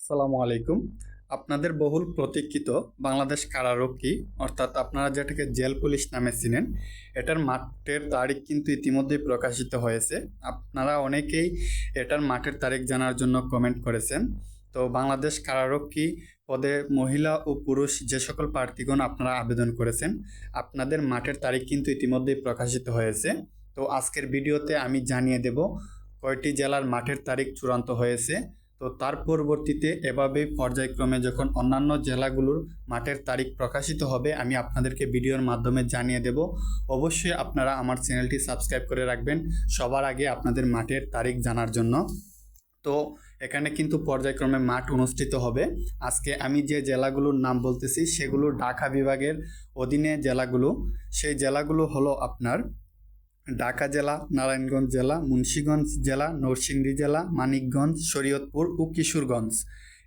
আসসালামু আলাইকুম। আপনাদের বহুল প্রতীক্ষিত বাংলাদেশ কারারক্ষী, অর্থাৎ আপনারা যেটাকে জেল পুলিশ নামে চিনেন, এটার মাঠের তারিখ কিন্তু ইতিমধ্যেই প্রকাশিত হয়েছে। আপনারা অনেকেই এটার মাঠের তারিখ জানার জন্য কমেন্ট করেছেন। তো বাংলাদেশ কারারক্ষী পদে মহিলা ও পুরুষ যে সকল প্রার্থীগণ আপনারা আবেদন করেছেন, আপনাদের মাঠের তারিখ কিন্তু ইতিমধ্যেই প্রকাশিত হয়েছে। তো আজকের ভিডিওতে আমি জানিয়ে দেব কয়টি জেলার মাঠের তারিখ চূড়ান্ত হয়েছে। তো তার পরবর্তীতে এভাবেই পর্যায়ক্রমে যখন অন্যান্য জেলাগুলোর মাঠের তারিখ প্রকাশিত হবে, আমি আপনাদেরকে ভিডিওর মাধ্যমে জানিয়ে দেব। অবশ্যই আপনারা আমার চ্যানেলটি সাবস্ক্রাইব করে রাখবেন সবার আগে আপনাদের মাঠের তারিখ জানার জন্য। তো এখানে কিন্তু পর্যায়ক্রমে মাঠ অনুষ্ঠিত হবে। আজকে আমি যে জেলাগুলোর নাম বলতেছি, সেগুলো ঢাকা বিভাগের অধীনে জেলাগুলো। সেই জেলাগুলো হলো আপনার ঢাকা জেলা নারায়ণগঞ্জ জেলা মুন্সীগঞ্জ জেলা নরসিংদী জেলা মানিকগঞ্জ শরীয়তপুর ও কিশোরগঞ্জ।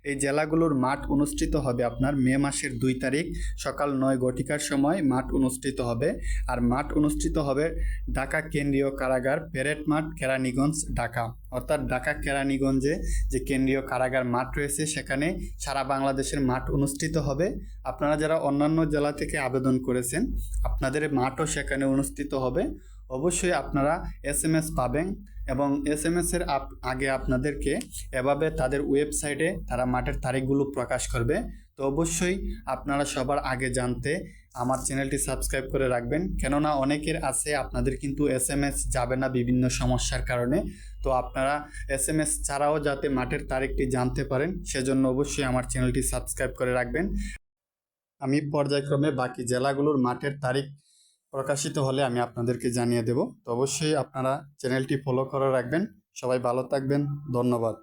এই জেলাগুলোর মাঠ অনুষ্ঠিত হবে আপনার মে মাসের দুই তারিখ সকাল নয় ঘটিকার সময় মাঠ অনুষ্ঠিত হবে। আর মাঠ অনুষ্ঠিত হবে ঢাকা কেন্দ্রীয় কারাগার প্যারেড মাঠ, কেরানীগঞ্জ, ঢাকা। অর্থাৎ ঢাকা কেরানীগঞ্জে যে কেন্দ্রীয় কারাগার মাঠ রয়েছে, সেখানে সারা বাংলাদেশের মাঠ অনুষ্ঠিত হবে। আপনারা যারা অন্যান্য জেলা থেকে আবেদন করেছেন, আপনাদের মাঠও সেখানে অনুষ্ঠিত হবে। অবশ্যই আপনারা এস এম এস পাবেন। এবং এস এম এসের আগে আপনাদেরকে এভাবে তাদের ওয়েবসাইটে তারা মাঠের তারিখগুলো প্রকাশ করবে। তো অবশ্যই আপনারা সবার আগে জানতে আমার চ্যানেলটি সাবস্ক্রাইব করে রাখবেন। কেননা অনেকের আছে, আপনাদের কিন্তু এস এম এস যাবে না বিভিন্ন সমস্যার কারণে। তো আপনারা এস এম এস ছাড়াও যাতে মাঠের তারিখটি জানতে পারেন, সেজন্য অবশ্যই আমার চ্যানেলটি সাবস্ক্রাইব করে রাখবেন। আমি পর্যায়ক্রমে বাকি জেলাগুলোর মাঠের তারিখ প্রকাশিত হলে আমি আপনাদেরকে জানিয়ে দেব। তো অবশ্যই আপনারা চ্যানেলটি ফলো করে রাখবেন। সবাই ভালো থাকবেন। ধন্যবাদ।